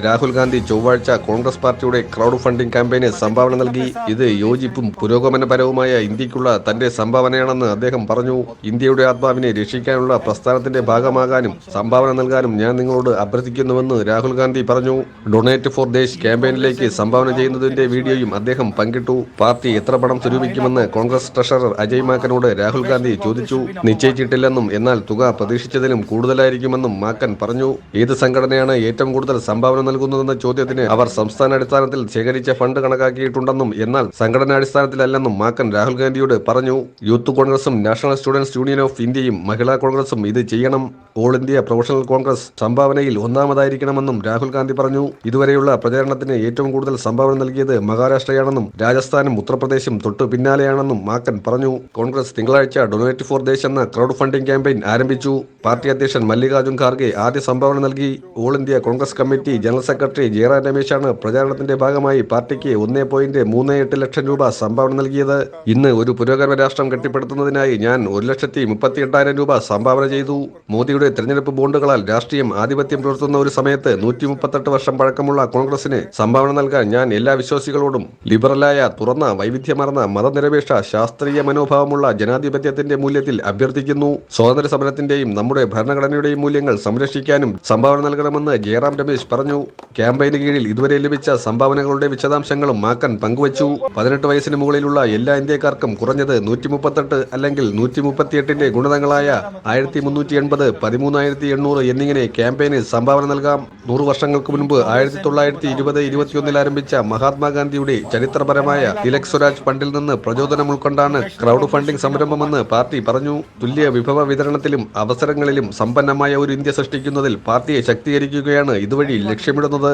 രാഹുൽ ഗാന്ധി ചൊവ്വാഴ്ച കോൺഗ്രസ് പാർട്ടിയുടെ crowd funding ക്യാമ്പയിന് സംഭാവന നൽകി. ഇത് യോജിപ്പും പുരോഗമനപരവുമായ ഇന്ത്യക്കുള്ള തന്റെ സംഭാവനയാണെന്ന് അദ്ദേഹം പറഞ്ഞു. ഇന്ത്യയുടെ ആത്മാവിനെ രക്ഷിക്കാനുള്ള പ്രസ്ഥാനത്തിന്റെ ഭാഗമാകാനും സംഭാവന നൽകാനും ഞാൻ നിങ്ങളോട് അഭ്യർത്ഥിക്കുന്നുവെന്ന് രാഹുൽ ഗാന്ധി പറഞ്ഞു. ഡൊണേറ്റ് ഫോർ ദേശ് ക്യാമ്പയിനിലേക്ക് സംഭാവന ചെയ്യുന്നതിന്റെ വീഡിയോയും അദ്ദേഹം പങ്കിട്ടു. പാർട്ടി എത്ര പണം സ്വരൂപിക്കുമെന്ന് കോൺഗ്രസ് ട്രഷറർ അജയ് മാക്കനോട് രാഹുൽ ഗാന്ധി ചോദിച്ചു. നിശ്ചയിച്ചിട്ടില്ലെന്നും എന്നാൽ തുക പ്രതീക്ഷിച്ചതിലും കൂടുതലായിരിക്കുമെന്നും മാക്കൻ പറഞ്ഞു. ഏത് സംഘടനയാണ് ഏറ്റവും കൂടുതൽ സംഭാവന നൽകുന്നതെന്ന ചോദ്യത്തിന് അവർ സംസ്ഥാന അടിസ്ഥാനത്തിൽ ശേഖരിച്ച ഫണ്ട് കണക്കാക്കിയിട്ടുണ്ടെന്നും എന്നാൽ സംഘടനാടിസ്ഥാനത്തിലല്ലെന്നും മാക്കൻ രാഹുൽ ഗാന്ധിയോട് പറഞ്ഞു. യൂത്ത് കോൺഗ്രസും നാഷണൽ സ്റ്റുഡൻസ് യൂണിയൻ ഓഫ് ഇന്ത്യയും മഹിളാ കോൺഗ്രസും ഇത് ചെയ്യണം. ഓൾ ഇന്ത്യ പ്രൊഫഷണൽ കോൺഗ്രസ് സംഭാവനയിൽ ഒന്നാമതായിരിക്കണമെന്നും രാഹുൽ ഗാന്ധി പറഞ്ഞു. ഇതുവരെയുള്ള പ്രചാരണത്തിന് ഏറ്റവും കൂടുതൽ സംഭാവന നൽകിയത് മഹാരാഷ്ട്രയാണെന്നും രാജസ്ഥാനും ഉത്തർപ്രദേശും തൊട്ടു പിന്നാലെയാണെന്നും മാക്കൻ പറഞ്ഞു. കോൺഗ്രസ് തിങ്കളാഴ്ച ഡൊണേറ്റ് ഫോർ ദേശ് എന്ന ക്രൗഡ് ഫണ്ടിംഗ് ക്യാമ്പയിൻ ആരംഭിച്ചു. പാർട്ടി അധ്യക്ഷൻ മല്ലികാർജുൻ ഖാർഗെ ആദ്യ സംഭാവന നൽകി. All India Congress committee general secretary Jairam രമേശാണ് പ്രചാരണത്തിന്റെ ഭാഗമായി പാർട്ടിക്ക് ഒന്നേ പോയിന്റ് മൂന്ന് എട്ട് ലക്ഷം രൂപ സംഭാവന നൽകിയത്. ഇന്ന് ഒരു പുരോഗമന രാഷ്ട്രം കെട്ടിപ്പടുത്തുന്നതിനായി ഞാൻ ഒരു ലക്ഷത്തി മുപ്പത്തി എട്ടായിരം രൂപ സംഭാവന ചെയ്തു. മോദിയുടെ തെരഞ്ഞെടുപ്പ് ബോണ്ടുകളാൽ രാഷ്ട്രീയം ആധിപത്യം പുലർത്തുന്ന ഒരു സമയത്ത് നൂറ്റി മുപ്പത്തെട്ട് വർഷം പഴക്കമുള്ള കോൺഗ്രസിന് സംഭാവന നൽകാൻ ഞാൻ എല്ലാ വിശ്വാസികളോടും ലിബറലായ തുറന്ന വൈവിധ്യമാർന്ന മതനിരപേക്ഷ ശാസ്ത്രീയ മനോഭാവമുള്ള ജനാധിപത്യത്തിന്റെ മൂല്യത്തിൽ അഭ്യർത്ഥിക്കുന്നു. സ്വാതന്ത്ര്യ സമരത്തിന്റെയും നമ്മുടെ ഭരണഘടനയുടെയും മൂല്യങ്ങൾ സംരക്ഷിക്കാനും സംഭാവന നൽകണമെന്ന് ജയറാം രമേശ് പറഞ്ഞു. ക്യാമ്പയിന് കീഴിൽ ഇതുവരെ ലഭിച്ച സംഭാവനകളുടെ വിശദാംശങ്ങളും മാക്കൻ പങ്കുവച്ചു. പതിനെട്ട് വയസ്സിന് മുകളിലുള്ള എല്ലാ ഇന്ത്യക്കാർക്കും കുറഞ്ഞത് നൂറ്റി മുപ്പത്തെട്ട് അല്ലെങ്കിൽ നൂറ്റി മുപ്പത്തിയെട്ടിന്റെ ഗുണിതങ്ങളായ ആയിരത്തി മുന്നൂറ്റി എൺപത് പതിമൂന്നായിരത്തി എണ്ണൂറ് എന്നിങ്ങനെ ക്യാമ്പയിന് സംഭാവന നൽകാം. നൂറ് വർഷങ്ങൾക്ക് മുൻപ് ആയിരത്തി തൊള്ളായിരത്തി ഇരുപത് ഇരുപത്തിയൊന്നിൽ ആരംഭിച്ച മഹാത്മാഗാന്ധിയുടെ ചരിത്രപരമായ തിലക് സ്വരാജ് ഫണ്ടിൽ നിന്ന് പ്രചോദനം ഉൾക്കൊണ്ടാണ് ക്രൗഡ് ഫണ്ടിംഗ് സംരംഭമെന്ന് പാർട്ടി പറഞ്ഞു. തുല്യ വിഭവ വിതരണത്തിലും അവസരങ്ങളിലും സമ്പന്നമായ ഒരു ഇന്ത്യ സൃഷ്ടിക്കുന്നതിൽ പാർട്ടിയെ ശക്തീകരിക്കുകയാണ് ഇതുവഴി ലക്ഷ്യമിടുന്നത്